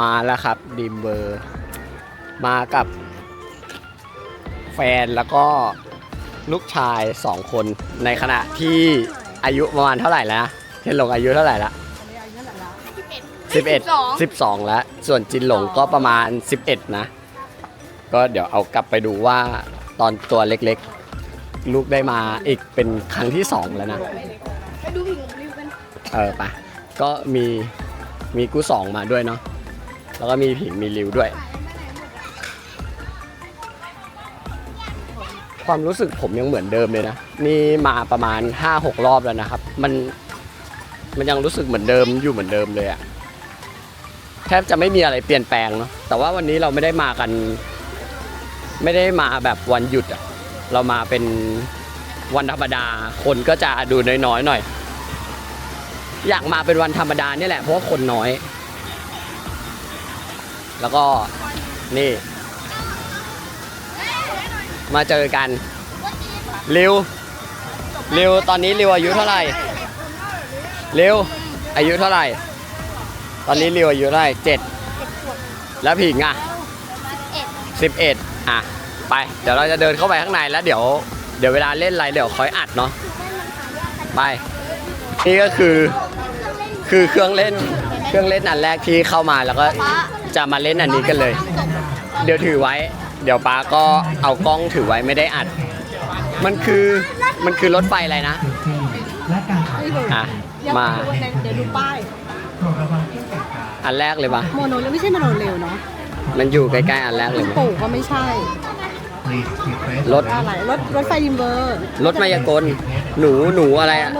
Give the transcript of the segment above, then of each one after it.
มาแล้วครับดีมเบอร์มากับแฟนแล้วก็ลูกชายสองคนในขณะที่อายุประมาณเท่าไหร่แล้วนะเทนหลงอายุเท่าไหร่ละสิบเอ็ดสิบสองแล้ว ส่วนจินหลงก็ประมาณ11นะ ก็เดี๋ยวเอากลับไปดูว่าตอนตัวเล็กๆ ลูกได้มาอีกเป็นครั้งที่สองแล้วนะไปดูผิงริวกันเออไปะก็มีมีกู้สองมาด้วยเนาะ แล้วก็มีผิงมีริ้วด้วย ความรู้สึกผมยังเหมือนเดิมเลยนะ นี่มาประมาณ 5-6 รอบแล้วนะครับ มันมันยังรู้สึกเหมือนเดิมอยู่เหมือนเดิมเลยอะแทบจะไม่มีอะไรเปลี่ยนแปลงเนาะแต่ว่าวันนี้เราไม่ได้มากัน ไม่ได้มาแบบวันหยุดอะเรามาเป็นวันธรรมดา คนก็จะดูน้อยๆหน่อย อยากมาเป็นวันธรรมดาเนี่ยแหละเพราะว่าคนน้อย แล้วก็นี่ มาเจอกันริวริวตอนนี้ริวอายุเท่าไหร่ริวอายุเท่าไหร่ ตอนนี้ริวอายุเท่าไหร่เจ็ดแล้วผิงอะสิบเอ็ดอะไป เดี๋ยวเราจะเดินเข้าไปข้างในแล้วเดี๋ยวเดี๋ยวเวลาเล่นอะไรเดี๋ยวคอยอัดเนาะไปนี่ก็คือคือเครื่องเล่นเครื่องเล่นอันแรกที่เข้ามาแล้วก็ จะมาเล่นอันนี้กันเลย เดี๋ยวถือไว้ เดี๋ยวป้าก็เอากล้องถือไว้ไม่ได้อัด มันคือมันคือรถไฟอะไรนะอะมาเดี๋ยวดูป้ายอันแรกเลยปะโมโนแล้วไม่ใช่โมโนเร็วเนาะมันอยู่ใกล้ๆอันแรกเลยปู่ก็ไม่ใช่รถอะไรรถรถไฟดิมเบอร์รถมายากลหนูหนูอะไรอะ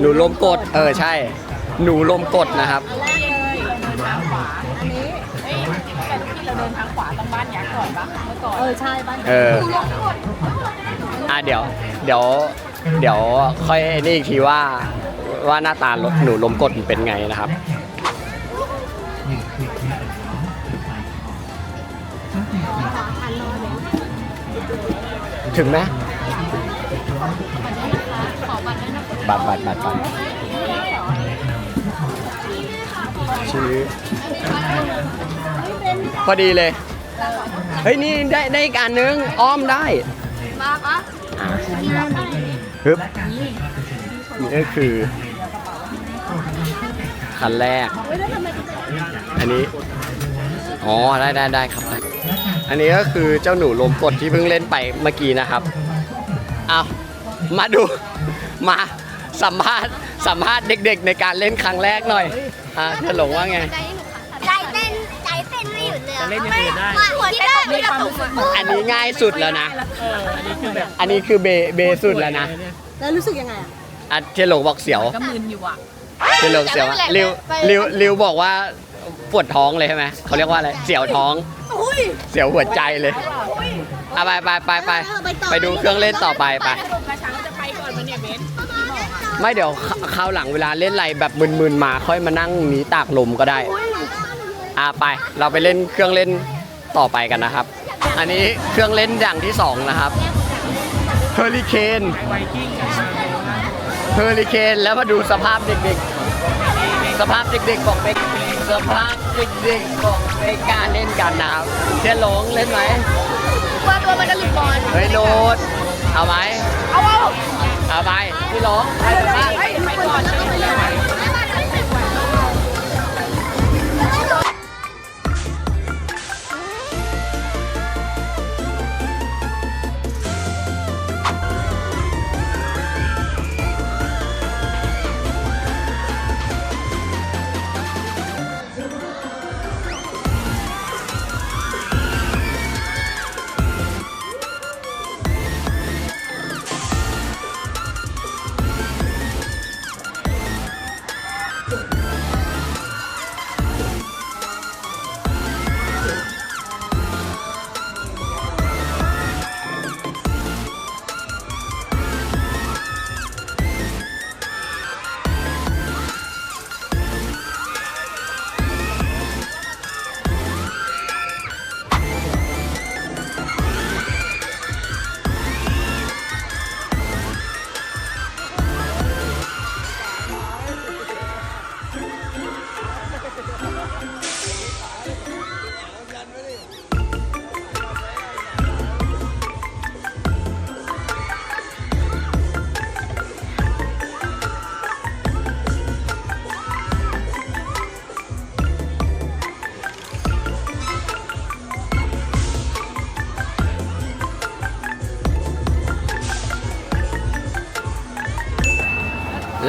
หนูลมกดเออใช่ หนูลมกดนะครับ เออใช่บ้านเออ อะเดี๋ยว เดี๋ยว เดี๋ยวค่อยนี่อีกทีว่า ว่าหน้าตารถหนูลมกดมันเป็นไงนะครับนี่คือเคสของตั้งแต่ปีถึงไหมบัตรบัตรบัตรบัตรชื่อ พอดีเลย เฮ้ย นี่ได้ได้อีกอันนึง อ้อมได้ มาปะอะฮึบนี่ก็คือคันแรก อันนี้ อ๋อ ได้ได้ได้ครับได้อันนี้ก็คือเจ้าหนูลมกดที่เพิ่งเล่นไปเมื่อกี้นะครับเอามาดู มาสัมภาษณ์สัมภาษณ์เด็กๆในการเล่นครั้งแรกหน่อยอะเธอหลงว่าไงใจเจะเล่นอย่างอื่นได้หัวใจไม่กระตุกอะอันนี้ง่ายสุดแล้วนะ เออ อันนี้คือแบบอันนี้คือเบเบสุดแล้วนะแล้วรู้สึกยังไงอะอะเทยหลงบอกเสียวก็มึนอยู่อะเทยหลงเสียวอะริวริวริวบอกว่าปวดท้องเลยใช่ไหมเขาเรียกว่าอะไรเสียวท้องเสียวหัวใจเลยอะไปไปไปไปไปดูเครื่องเล่นต่อไปไปกระชังจะไปก่อนมันเนี่ยเบนไม่เดี๋ยวคราวหลังเวลาเล่นอะไรแบบมึนๆมาค่อยมานั่งหนีตากลมก็ได้อ่ะไปเราไปเล่นเครื่องเล่นต่อไปกันนะครับ อันนี้เครื่องเล่นอย่างที่สองนะครับเฮอริเคนไวกิ้งกับชาโดนะเฮอริเคนแล้วมาดูสภาพเด็กๆ สภาพเด็กๆบอกไปสภาพเด็กๆบอกไปกล้ารเล่นกันนะครับเทียนหลงเล่นไหมว่าตัวมันจะหลุดบอลเฮ้ยโดดเอาไหมเอาเอาเอาไปพี่หลงไปสัมภาษณ์ไปก่อน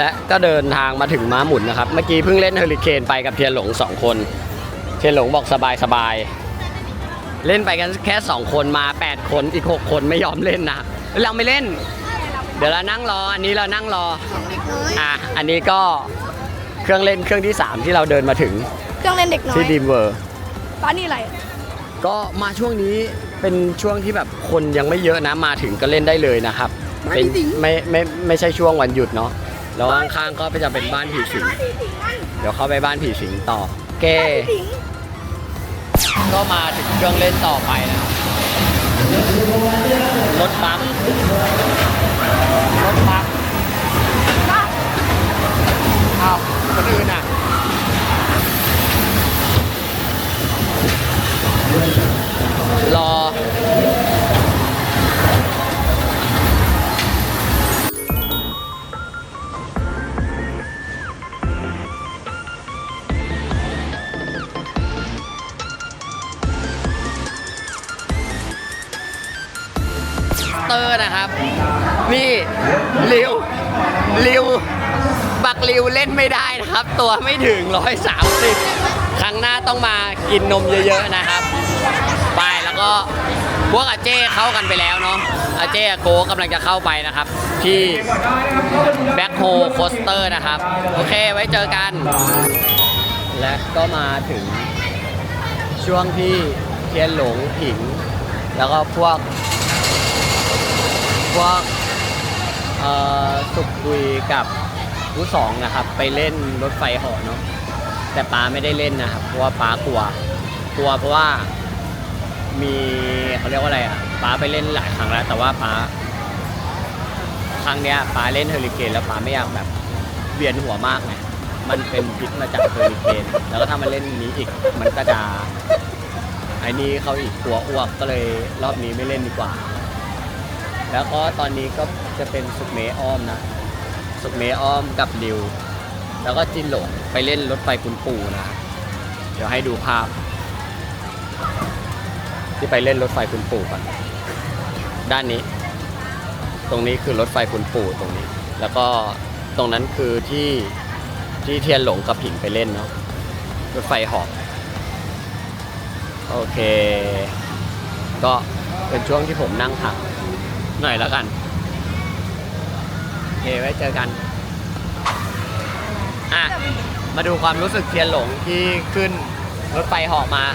และก็เดินทางมาถึงม้าหมุนนะครับ เมื่อกี้เพิ่งเล่นเฮอริเคนไปกับเทียนหลงสองคน เทียนหลงบอกสบายสบายๆเล่นไปกันแค่ 2 คนมา 8 คนอีก 6 คนไม่ยอมเล่นนะ เราไม่เล่น เดี๋ยวเรานั่งรอ อันนี้เรานั่งรอ อะ อันนี้ก็เครื่องเล่นเครื่องที่ 3 ที่เราเดินมาถึงเครื่องเล่นเด็กน้อยที่ดีมเวอร์ ป้านี่อะไร ก็มาช่วงนี้เป็นช่วงที่แบบคนยังไม่เยอะนะมาถึงก็เล่นได้เลยนะครับเป็นไม่ไม่ไม่ใช่ช่วงวันหยุดเนาะ แล้วข้างๆก็จะเป็นบ้านผีสิง เดี๋ยวเข้าไปบ้านผีสิงต่อเกก็มาถึงเครื่องเล่นต่อไปนะครับรถบัสรถบัสอ้าวคนอื่นอะ ครับตัวไม่ถึง 130 ครั้งหน้าต้องมากินนมเยอะๆนะครับ ไปแล้วก็พวกอาเจ้เข้ากันไปแล้วเนาะอาเจ้โกกำลังจะเข้าไปนะครับ ที่แบ็คโฮโคสเตอร์นะครับ โอเคไว้เจอกัน และก็มาถึงช่วงที่เทียนหลงผิง แล้วก็พวก พวกสุกคุยกับ ผู้สองนะครับ ไปเล่นรถไฟเหาะเนาะแต่ป้าไม่ได้เล่นนะครับเพราะว่าป้ากลัว กลัวเพราะว่ามีเขาเรียกว่าอะไรอะป้าไปเล่นหลายครั้งแล้ว แต่ว่าป้าครั้งเนี้ยป้าเล่นเฮอริเคนแล้วป้าไม่อยากแบบเวียนหัวมากไงมันเป็นพิษมาจากเฮอริเคนแล้วก็ถ้ามาเล่นนี้อีกมันก็จะไอ้นี่เขาอีกกลัวอ้วกก็เลยรอบนี้ไม่เล่นดีกว่า แล้วก็ตอนนี้ก็จะเป็นสุกเมอ้อมนะ สุเมอ้อมกับริว แล้วก็จินหลงไปเล่นรถไฟคุณปู่นะ เดี๋ยวให้ดูภาพ ที่ไปเล่นรถไฟคุณปู่ก่อนด้านนี้ ตรงนี้คือรถไฟคุณปู่ตรงนี้ แล้วก็ตรงนั้นคือที่ที่เทียนหลงกับผิงไปเล่นเนาะรถไฟหอกโอเค ก็เป็นช่วงที่ผมนั่งพักหน่อยแล้วกัน เคไว้เจอกัน อะ มาดูความรู้สึกเทียนหลงที่ขึ้นรถไฟเหาะมา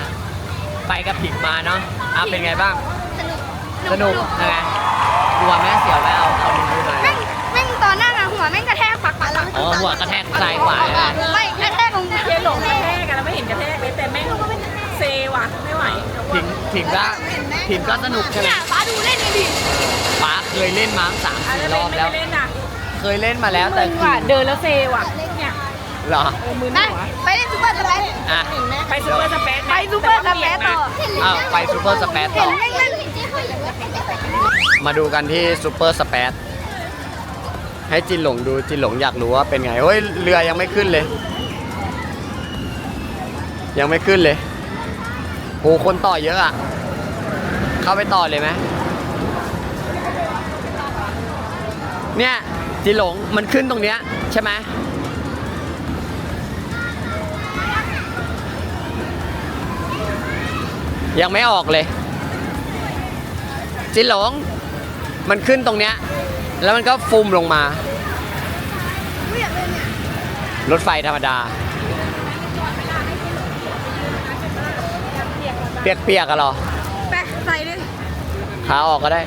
ไปกับผิงมาเนาะอะเป็นไงบ้าง สนุกยังไงกลัวไหมเสียวไหมเอาเอาดูหน่อยแม่งแม่งตอนนั่งอะหัวแม่งกระแทกปักปักหลังอ๋อหัวกระแทกซ้ายขวาใช่ไหมไม่กระแทกตรงเทียนหลงกระแทกกันแล้วไม่เห็นกระแทกเลยแต่แม่งเซว่ะไม่ไหวผิงผิงก็ผิงก็สนุกใช่ไหมเนี่ยป้าดูเล่นนี่ดิป้าเคยเล่นมาสามอะสี่แล้วรเล่อนบแล้วไม่ได้เล่นอะ เคยเล่นมาแล้วแต่มึงว่ะเดินแล้วเซว่ะเนี่ยเหรอ เออมือไปหัวไปเล่นซูเปอร์สเปซอะไปซูเปอร์สเปซนะไปซูเปอร์สเปซต่ออ้าวไปซูเปอร์สเปซเห็ต่นอแม่งเล่นมาดูกันที่ซูเปอร์สเปซให้จินหลงดูจินหลงอยากรู้ว่าเป็นไงเฮ้ยเรือยังไม่ขึ้นเลย ยังไม่ขึ้นเลยโหคนต่อเยอะอะ เข้าไปต่อเลยไหมเนี่ย จินหลงมันขึ้นตรงเนี้ยใช่ไหมยังไม่ออกเลย จินหลง มันขึ้นตรงเนี้ย แล้วมันก็ฟุมลงมา รถไฟธรรมดา เปียกๆกันหรอ ไปใส่ดิขาออกก็ได้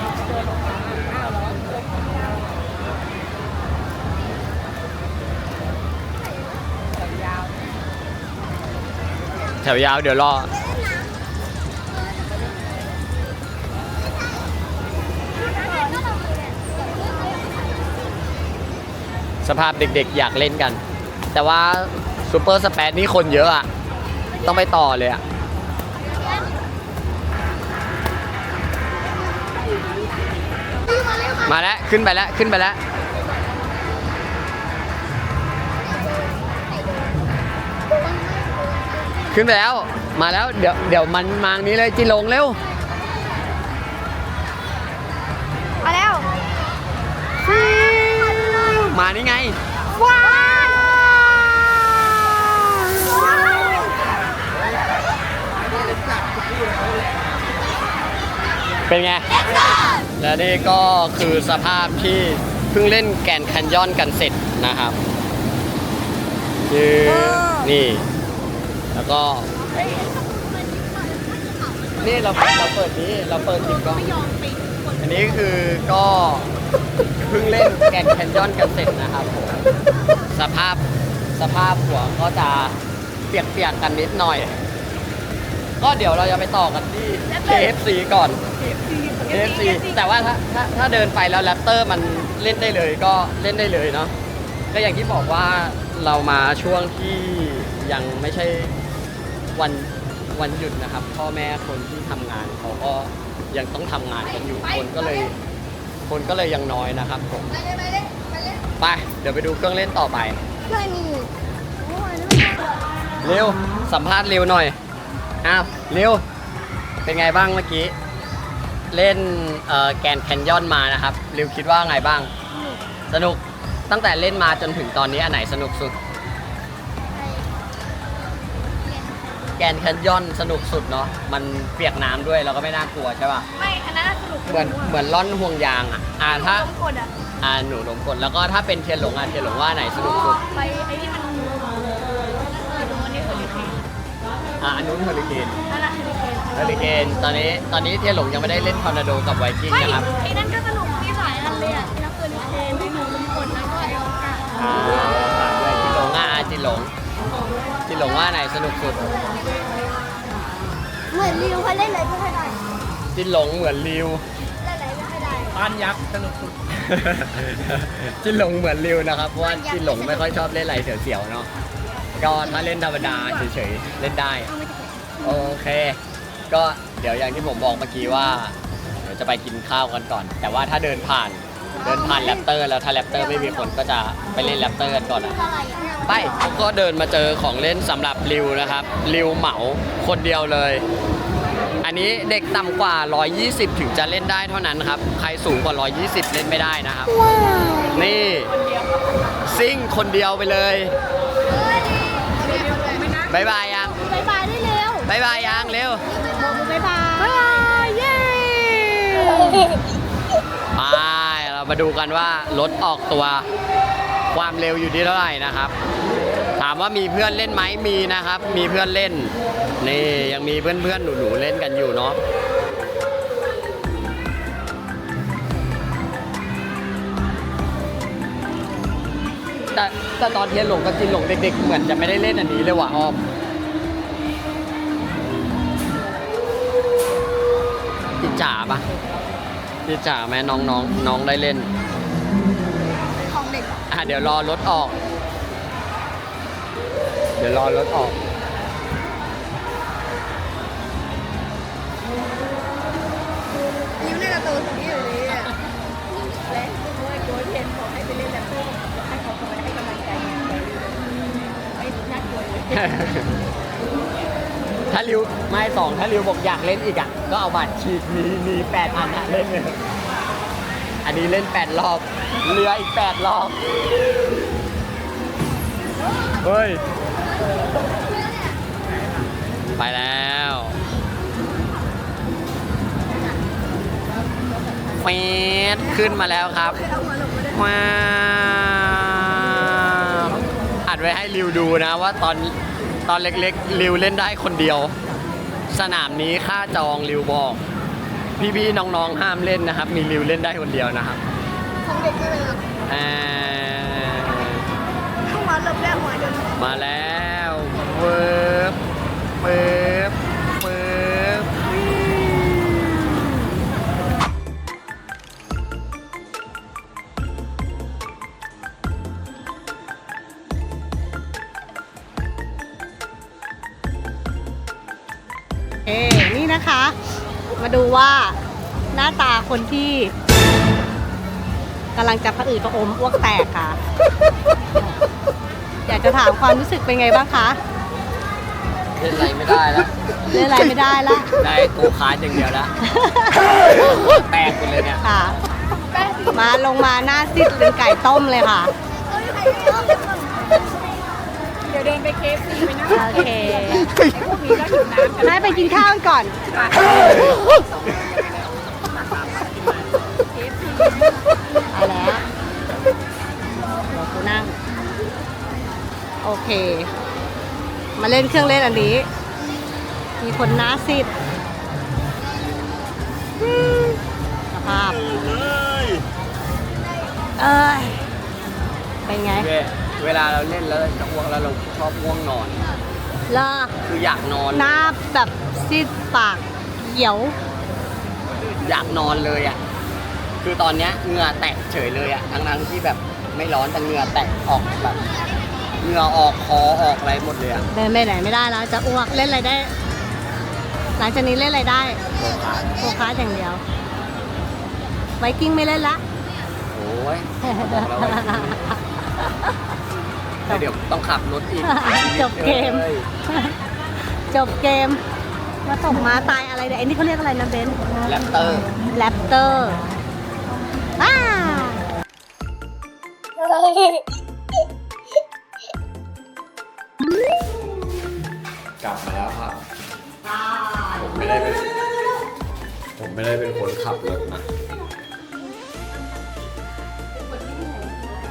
แถวยาวเดี๋ยวรอ สภาพเด็กๆ อยากเล่นกัน แต่ว่าซูเปอร์สเปซนี่คนเยอะอะต้องไปต่อเลยอะมาแล้ว ขึ้นไปแล้ว ขึ้นไปแล้ว ขึ้นไปแล้ว มาแล้ว เดี๋ยวเดี๋ยวมันมางนี้เลยจิลงเร็ว มาแล้วมานี่ไงฟว้าวเป็นไง และนี่ก็คือสภาพที่เพิ่งเล่นแกรนด์แคนยอนกันเสร็จนะครับคือนี่ แล้วก็นี่เราเราเปิดนี้เราเปิดติดกล้องอันนี้คือก็เพิ่งเล่นแกรนด์แคนยอนกันเสร็จนะครับผมสภาพสภาพหัวก็จะเปียกๆกันนิดหน่อย ก็เดี๋ยวเราจะไปต่อกันที่ KFC ก่อน KFC แต่ว่าถ้าถ้าถ้าเดินไปแล้วแรปเตอร์มันเล่นได้เลยก็เล่นได้เลยเนาะก็อย่างที่บอกว่าเรามาช่วงที่ยังไม่ใช่ วันวันหยุดนะครับ พ่อแม่คนที่ทำงานเขาก็ยังต้องทำงานกันอยู่คนก็เลย คนก็เลยยังน้อยนะครับผมไปเดี๋ยวไปดูเครื่องเล่นต่อไป เพื่อนนี่เร็วสัมภาษณ์เร็วหน่อยอ้าวเร็วเป็นไงบ้างเมื่อกี้ เล่นเอ่อแกรนด์แคนยอนมานะครับเร็วคิดว่าไงบ้าง สนุกตั้งแต่เล่นมาจนถึงตอนนี้อันไหนสนุกสุด แกรนด์แคนยอนสนุกสุดเนาะมันเปียกน้ำด้วยเราก็ไม่น่ากลัวใช่ป่ะไม่ อันนั้นน่ะสนุกเหมือนเหมือนล่อนห่วงยางอะอ่าถ้าต้องกดอะอ่าหนูหลงกดแล้วก็ถ้าเป็นเทียนหลงอะเทียนหลงว่าไหนสนุกสุดไปไอ้นี่มันเออดูอันนี้คนนี้คืออ่าอันนู้นเฮอริเคนนั่นแหละคือเกมเฮอริเคนตอนนี้ตอนนี้เทียนหลงยังไม่ได้เล่นทอร์นาโดกับไวกิ้งไม่นะครับไอ้นั่นก็สนุกมีหลายอันเลยอะนักเรียนเคนไอ้หนูกดแล้วก็ไอ้โอกาสอ่าฝากด้วยจินหลงอะอะจินหลงจิน หลงว่าไหนสนุกสุดเหมือนริวเขาเล่นอะไรไม่ค่อยได้จินหลงเหมือนริว เล่นอะไรไม่ค่อยได้บ้านยักษ์สนุกสุดจินหลงเหมือนริวนะครับเพราะว่าจินหลงไม่ค่อยชอบเล่นอะไรเสียวๆเนาะก็ถ้าเล่นธรรมดาเฉยๆเล่นได้โอเค ก็เดี๋ยวอย่างที่ผมบอกเมื่อกี้ว่าเดี๋ยวจะไปกินข้าวกันก่อน แต่ว่าถ้าเดินผ่านเดินผ่านแรปเตอร์แล้วถ้าแรปเตอร์ไม่มีคนก็จะไปเล่นแรปเตอร์กันก่อนอะอะไรอะ ไป ก็เดินมาเจอของเล่นสำหรับริวนะครับริวเหมาคนเดียวเลย อันนี้เด็กต่ำกว่า 120 ถึงจะเล่นได้เท่านั้นครับ ใครสูงกว่า 120 เล่นไม่ได้นะครับ นี่ซิ่งคนเดียวไปเลยบายบายยังบายบายได้เร็วบายบายยังเร็วบายบายบายบายเย้ไปเรามาดูกันว่ารถออกตัวความเร็วอยู่ที่เท่าไหร่นะครับ ถามว่ามีเพื่อนเล่นไหมมีนะครับ มีเพื่อนเล่น นี่ยังมีเพื่อนเพื่อนๆหนูๆเล่นกันอยู่เนาะแต่แต่ตอนเทียนหลงกับจินหลงเด็ก ๆ เหมือนจะไม่ได้เล่นอันนี้เลยว่ะอ้อมจิจ๋าปะจิจ๋าไหมน้องน้องน้องได้เล่น ของเด็กอะเดี๋ยวรอรถออก เดี๋ยวรอรถออกนิ้วในการะตูนตรงนี้อยู่นี่อะและเมื่อโค้ชเทนบอกให้ไปเล่นแรปเตอร์บอกให้เขาคอยให้กำลังใจไอ้น่ากลัวเลยถ้าริวไม่สองถ้าริวบอกอยากเล่นอีกอะ ก็เอาบัตรฉีกมีมีแปดอันอะเล่นเลยอันนี้เล่นแปดรอบ เรืออีกแปดรอบ เฮ้ย ไปแล้วเฟดขึ้นมาแล้วครับว้าวอัดไว้ให้ริวดูนะว่าตอนตอนเล็กๆริวเล่นได้คนเดียว สนามนี้ค่าจองริวบอก พี่ๆน้องๆห้ามเล่นนะครับ มีริวเล่นได้คนเดียวนะครับของเด็กใช่ไหมล่ะอ่าเข้ามาเริ่มแรกหัวเดินมาแล้ว คนที่กำลังจะผะอืดผะอมอ้วกแตกค่ะ อยากจะถามความรู้สึกเป็นไงบ้างคะเล่นอะไรไม่ได้แล้วเล่นอะไรไม่ได้ละได้โกคาร์ดอย่างเดียวแล้วแตกหมดเลยเนี่ยค่ะ มาลงมาหน้าซิดเป็นไก่ต้มเลยค่ะเอ้ยใครเดี๋ยวเดินไปเคฟซีไปนั่งโอเคพวกนี้ก็หิวน้ำกันได้ไปกินข้าวกันก่อนเคฟซี เอาแล้วเดี๋ยวกูนั่ง โอเค มาเล่นเครื่องเล่นอันนี้ มีคนหน้าซิดอืมสภาพเอ้ย เป็นไงเวเวลาเราเล่นแล้วจะอ้วกแล้วเราชอบง่วงนอน เลิกคืออยากนอน หน้าแบบซีดปากเขียว อยากนอนเลยอะ คือตอนเนี้ยเหงื่อแตกเฉยเลยอะทั้งๆที่แบบไม่ร้อนแต่เหงื่อแตกออกแบบเหงื่อออกคอออกอะไรหมดเลยอะเดินไปไหนไม่ได้แล้วจะอ้วกเล่นอะไรได้ หลังจากนี้เล่นอะไรได้โลคาร์ดโฟกัสอย่างเดียวไวกิ้งไม่เล่นละโอ้ยบอกแล้วว่าแล้วเดี๋ยวต้องขับรถอีกจบเกม อ้ยจบเกมมาตกม้าตายอะไรเนี่ยไอ้นี่เขาเรียกอะไรนะเบนแรปเตอร์ แรปเตอร์ อ้า กลับมาแล้วครับผมไม่ได้เป็นผมไม่ได้เป็นคนขับรถนะ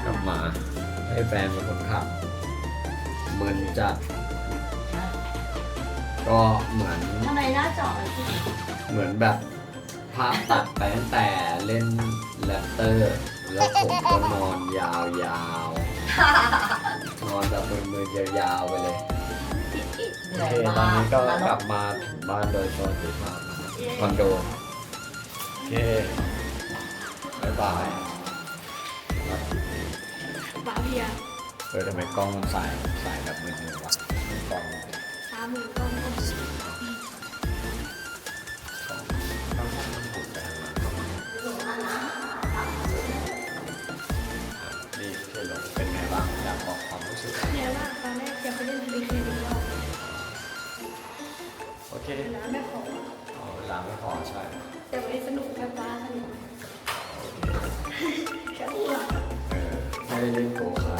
กลับมาให้แฟนเป็นคนขับเหมือนจะก็เหมือนทำไมหน้าจอเหมือนแบบ ภาพตัดไปตั้งแต่เล่นแรปเตอร์ แล้วผมก็นอนยาวๆ นอนแบบมือๆยาวๆไปเลยโอเคตอนนี้ก็กลับมาถึงบ้านโดยสวัสดิภาพนะครับคอนโดโอเคบ๊ายบายบาเบียเออทำไมกล้องมันสายสายแบบมือๆวะกล้อง สามหมื่นก้อนต้ ไปเล่นทะเลเคอีกรอบโอเคน้ำไม่พออ๋อเวลาไม่พอใช่แต่วันนี้สนุกแบบว่าสนุกแค่อ้วกเออไม่ได้เล่นโกคาร์ท